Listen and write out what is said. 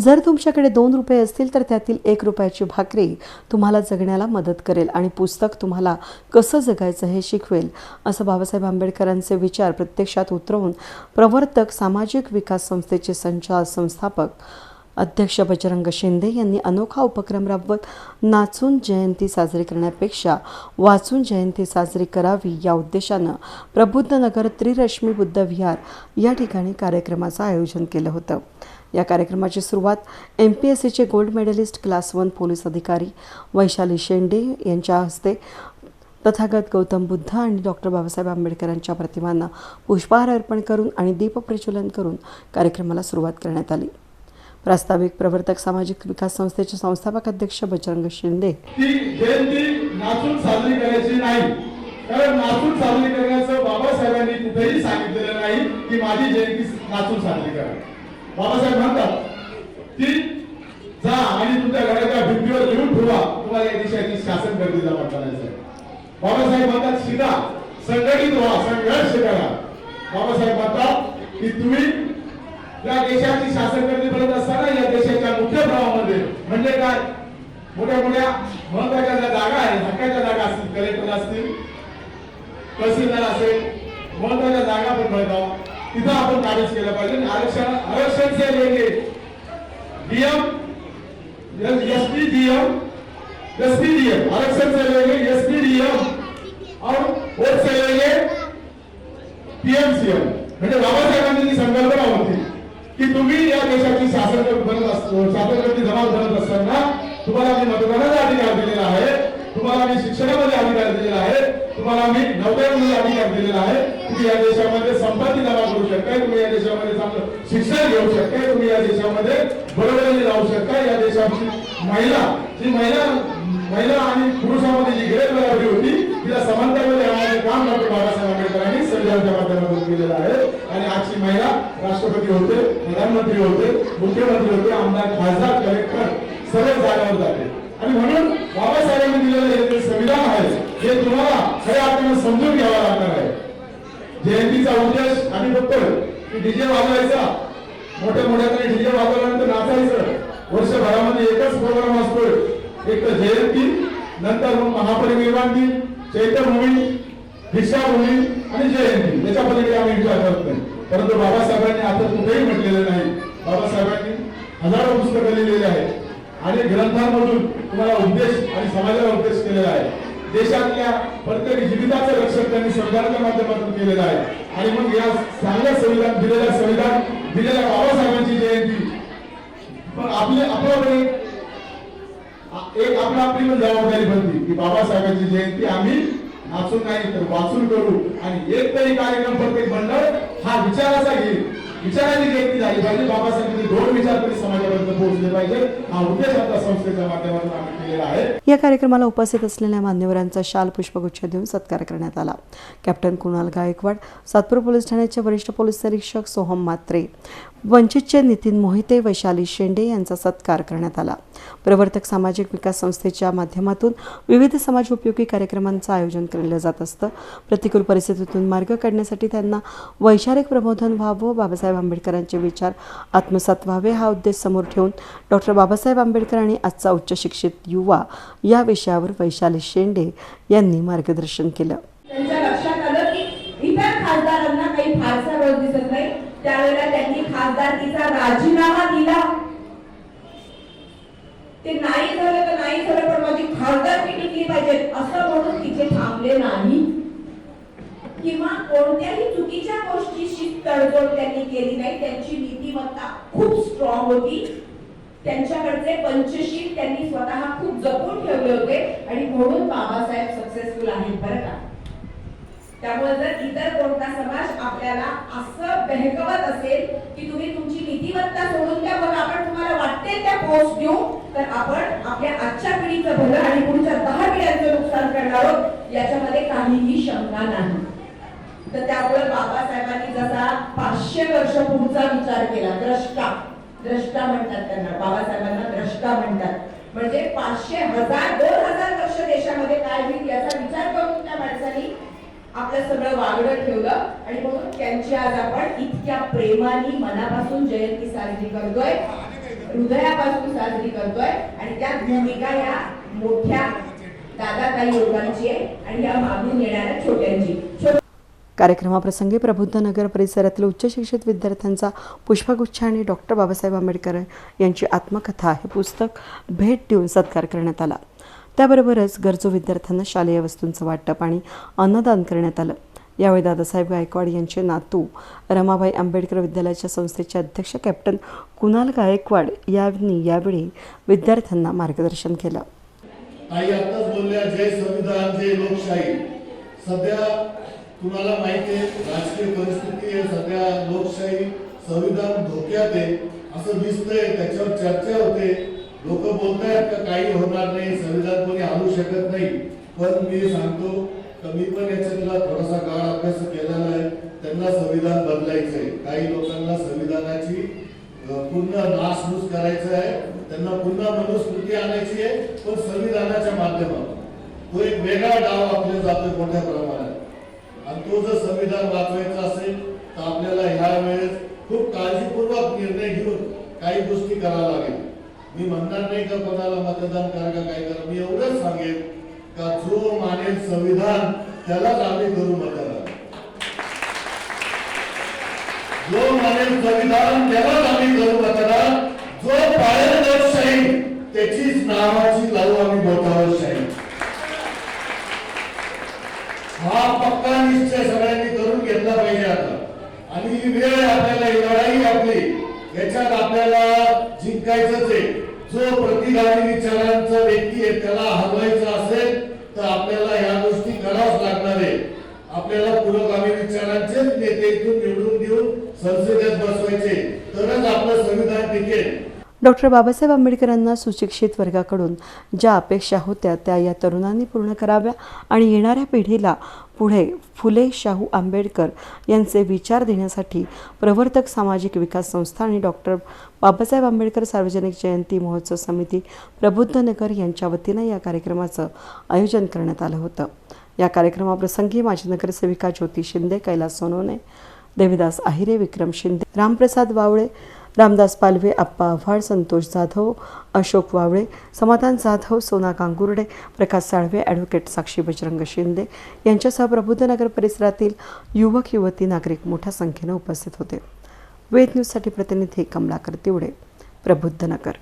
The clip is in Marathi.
जर तुमच्याकडे दोन रुपये असतील तर त्यातील एक रुपयाची भाकरी तुम्हाला जगण्याला मदत करेल आणि पुस्तक तुम्हाला कसं जगायचं हे शिकवेल असं बाबासाहेब आंबेडकरांचे विचार प्रत्यक्षात उतरवून प्रवर्तक सामाजिक विकास संस्थेचे संचालक संस्थापक अध्यक्ष बजरंग शिंदे यांनी अनोखा उपक्रम राबवत नाचून जयंती साजरी करण्यापेक्षा वाचून जयंती साजरी करावी या उद्देशानं प्रबुद्ध नगर त्रिरश्मी बुद्ध विहार या ठिकाणी कार्यक्रमाचं आयोजन केलं होतं. या कार्यक्रमाची सुरुवात एम पी एस सीचे gold medallist class one police अधिकारी वैशाली शेंडे यांच्या हस्ते तथागत गौतम बुद्ध आणि डॉक्टर बाबासाहेब आंबेडकरांच्या प्रतिमांना पुष्पहार अर्पण करून आणि दीपप्रज्वलन करून कार्यक्रमाला सुरुवात करण्यात आली. प्रास्ताविक प्रवर्तक सामाजिक विकास संस्थेचे संस्थापक अध्यक्ष बजरंग शिंदे. ती जयंती नाचून साजरी करायची नाही. कारण नाचून साजरी करण्याचं बाबासाहेबांनी कुठेही सांगितलेलं नाही की माझी जयंती नाचून साजरी करा. बाबासाहेब म्हणतात की जा आणि तुमच्या घराच्या भिंतीवर लिहून ठेवा. तुम्हाला या दिवशी शासन गर्दीचा वाटायचं बाबासाहेब म्हणतात शिका संघटित व्हा संघर्ष करा. बाबासाहेब म्हणतात की तुम्ही या देशाची शासन करणे बनत असताना या देशाच्या मुख्य भावामध्ये म्हणजे काय? मोठ्या मोठ्या महत्त्वाच्या ज्या जागा आहेत धक्क्याच्या जागा असतील कलेक्टर असतील तहसीलदार असेल महत्त्वाच्या जागा पण मिळतात. तिथं आपण काढूच केलं पाहिजे. आरक्षण आरक्षण से लेंगे DM S P DM S P DM आरक्षण से लेंगे एस पी डीएम और वोट से लेंगे पीएमसीएम म्हणजे बाबासाहेबांनी जी संकल्पना होती की तुम्ही या देशाची बनत असतो जमाव बनत असताना तुम्हाला मी मतदानाचा अधिकार दिलेला आहे. तुम्हाला मी शिक्षणामध्ये अधिकार दिलेला आहे. तुम्हाला मी नोकऱ्यामध्ये अधिकार दिलेला आहे. तुम्ही या देशामध्ये संपत्ती जमा करू शकताय. तुम्ही या देशामध्ये चांगलं शिक्षण घेऊ शकताय. तुम्ही या देशामध्ये बरोबरीने राहू शकता या देशाची महिला जी महिला महिला आणि पुरुषामध्ये जी गैरबराबरी होती तिला समानतामध्ये आणण्याचे काम डॉक्टर बाबासाहेब आंबेडकरांनी संविधानाच्या माध्यमातून केलेलं आहे. आणि आजची महिला राष्ट्रपती होते प्रधानमंत्री होते मुख्यमंत्री होते आमदार खासदार कलेक्टर सर्व जागावर जाते. आणि म्हणून बाबासाहेबांनी दिलेलं हे जे संविधान आहे हे तुम्हाला खऱ्या अर्थानं समजून घ्यावं लागणार आहे. जयंतीचा उद्देश आम्ही बघतोय की डीजे वाजवायचा. मोठ्या मोठ्या तरी डीजे वाजवल्यानंतर नाचायचं. वर्षभरामध्ये एकच प्रोग्राम असतोय. एक तर जयंती नंतर मग महापरिनिर्वाण दिन चैत्यभूमी दीक्षाभूमी आणि जयंती त्याच्या पलीकडे आम्ही विचार करत नाही. परंतु बाबासाहेबांनी आता कुठेही म्हटलेलं नाही. बाबासाहेबांनी हजारो पुस्तकं लिहिलेली आहेत. आणि ग्रंथांमधून तुम्हाला उद्देश आणि समाजाला उद्देश केलेला आहे. देशातल्या प्रत्येक जीविताचं रक्षण त्यांनी संविधानाच्या माध्यमातून केलेलं आहे. आणि मग या चांगल्या संविधान दिलेल्या संविधान दिलेल्या बाबासाहेबांची जयंती. पण आपले आपल्याकडे एक आपला आपली पण जबाबदारी बनली की बाबासाहेबांची जयंती आम्ही नाचून नाही तर वाचून करू. आणि एक तरी कार्यक्रम प्रत्येक मंडळ हा विचाराचा घेईल. विचाराची जयंती झाली पाहिजे. बाबासाहेबांचे दोन विचार तरी समाजापर्यंत पोहोचले पाहिजे हा उद्देश आपल्या संस्थेच्या माध्यमातून आम्ही केलेला आहे. या कार्यक्रमाला उपस्थित असलेल्या मान्यवरांचा शाल पुष्पगुच्छ देऊन सत्कार करण्यात आला. कॅप्टन कुणाल गायकवाड सातपूर पोलीस ठाण्याचे वरिष्ठ पोलीस निरीक्षक सोहम मात्रे वंचितचे नितीन मोहिते वैशाली शेंडे यांचा सत्कार करण्यात आला. प्रवर्तक सामाजिक विकास संस्थेच्या माध्यमातून विविध समाज उपयोगी कार्यक्रमांचं आयोजन केलं जात असतं. प्रतिकूल परिस्थितीतून मार्ग काढण्यासाठी त्यांना वैचारिक प्रबोधन व्हावं बाबासाहेब आंबेडकरांचे विचार आत्मसात व्हावे हा उद्देश समोर ठेवून डॉक्टर बाबासाहेब आंबेडकर आणि आजचा उच्च शिक्षित युवा या विषयावर वैशाली शेंडे यांनी मार्गदर्शन केलं. खासदारांना काही फारसा रोज दिसत नाही. त्यावेळेला त्यांनी खासदारकीचा राजीनामा दिला ते नाही झालं तर नाही झालं पण माझी खासदारकी टिकली पाहिजे असं म्हणून नाही. किंवा कोणत्याही चुकीच्या गोष्टीशी तडजोड त्यांनी केली नाही. त्यांची नीतिमत्ता खूप स्ट्रॉंग होती. त्यांच्याकडचे पंचशील त्यांनी स्वतः खूप जपून ठेवले होते. आणि म्हणून बाबासाहेब सक्सेसफुल आहेत बरं का? त्यामुळे जर इतर कोणता समाज आपल्याला असं बहकवत असेल की तुम्ही तुमची नीतिमत्ता सोडून द्या मग आपण तुम्हाला वाटते त्या पोस्ट देऊ तर आपण आपल्या आजच्या पिढीचं भलं आणि पुढच्या दहा पिढ्यांचं नुकसान करणार आहोत. याच्यामध्ये काहीही शंका नाही. तर त्यामुळे बाबासाहेबांनी जसा पाचशे वर्ष पुढचा विचार केला द्रष्टा द्रष्टा म्हणतात त्यांना बाबासाहेबांना द्रष्टा म्हणतात. म्हणजे पाचशे हजार दोन हजार वर्ष देशामध्ये काय होईल याचा विचार करून त्या माणसांनी आपलं सगळं वागणं ठेवलं आणि म्हणून त्यांची आज आपण इतक्या प्रेमाने मनापासून जयंती साजरी करतोय हृदयापासून साजरी करतोय आणि त्या भूमिका या मोठ्या दादाताई लोकांची आहे आणि या मागून येणाऱ्या छोट्यांची. कार्यक्रमाप्रसंगी प्रबुद्ध नगर परिसरातील उच्च शिक्षित विद्यार्थ्यांचा पुष्पगुच्छ आणि डॉक्टर बाबासाहेब आंबेडकर यांची आत्मकथा हे पुस्तक भेट देऊन सत्कार करण्यात आला. त्याबरोबरच गरजू विद्यार्थ्यांना शालेय वस्तूंचं वाटप आणि अन्नदान करण्यात आलं. यावेळी दादासाहेब गायकवाड यांचे नातू रमाबाई आंबेडकर विद्यालयाच्या संस्थेचे अध्यक्ष कॅप्टन कुणाल गायकवाड यांनी यावेळी विद्यार्थ्यांना मार्गदर्शन केलं. ताई आताच बोलल्या जय संविधान जय लोकशाही. सध्या तुम्हाला माहिती आहे राजकीय परिस्थिती आहे सध्या लोकशाही संविधान धोक्यात आहे असं दिसतंय त्याच्यावर चर्चा होते. लोक बोलतायत का काही होणार नाही संविधान कोणी आणू शकत नाही. पण मी सांगतो का मी पण याच्यातला थोडासा काळ अभ्यास केलेला आहे त्यांना संविधान बदलायचंय. काही लोकांना संविधानाची पूर्ण नासधूस करायचं आहे. त्यांना पुन्हा मनुस्मृती आणायची आहे पण संविधानाच्या माध्यमातून. तो एक वेगळा डाव आपल्या जातोय मोठ्या प्रमाणात. आणि तो जर संविधान वाचवायचा असेल तर आपल्याला ह्या वेळेस खूप काळजीपूर्वक निर्णय घेऊन काही गोष्टी कराव्या लागेल. मी म्हणणार नाही का कोणाला मतदान करा का काय करा. मी एवढंच सांगेन का जो मानेल संविधान त्यालाच आम्ही करू मतदान. जो मानेल संविधान त्यालाच आम्ही करू मतदान जो पाळेल लोकशाही त्याचीच नावाची लावू आम्ही बोटावरशाही हा पक्का निश्चय सगळ्यांनी करून घेतला पाहिजे आता. आणि ही वेळ आपल्याला ही लढाई आपली याच्यात आपल्याला जिंकायचंच आहे. जो प्रतिगामी विचारांचा व्यक्ती आहे त्याला हलवायचा असेल तर आपल्याला या गोष्टी करावंच लागणार आहे आपल्याला पुरोगामी विचारांचेच नेते इथून निवडून देऊन संसदेत बसवायचे. तरच आपलं संविधान टिकेल. डॉक्टर बाबासाहेब आंबेडकरांना सुशिक्षित वर्गाकडून ज्या अपेक्षा होत्या त्या या तरुणांनी पूर्ण कराव्या आणि येणाऱ्या पिढीला पुढे फुले शाहू आंबेडकर यांचे विचार देण्यासाठी प्रवर्तक सामाजिक विकास संस्था आणि डॉक्टर बाबासाहेब आंबेडकर सार्वजनिक जयंती महोत्सव समिती प्रबुद्ध नगर यांच्या वतीनं या कार्यक्रमाचं आयोजन करण्यात आलं होतं. या कार्यक्रमाप्रसंगी माजी नगरसेविका ज्योती शिंदे कैलास सोनवणे देविदास आहिरे विक्रम शिंदे रामप्रसाद वावळे रामदास पालवे आप्पा आव्हाड संतोष जाधव अशोक वावळे समाधान जाधव सोना कांगुर्डे प्रकाश साळवे ॲडव्होकेट साक्षी बजरंग शिंदे यांच्यासह प्रबुद्धनगर परिसरातील युवक युवती नागरिक मोठ्या संख्येनं उपस्थित होते. वेद न्यूजसाठी प्रतिनिधी कमलाकर तिवडे प्रबुद्धनगर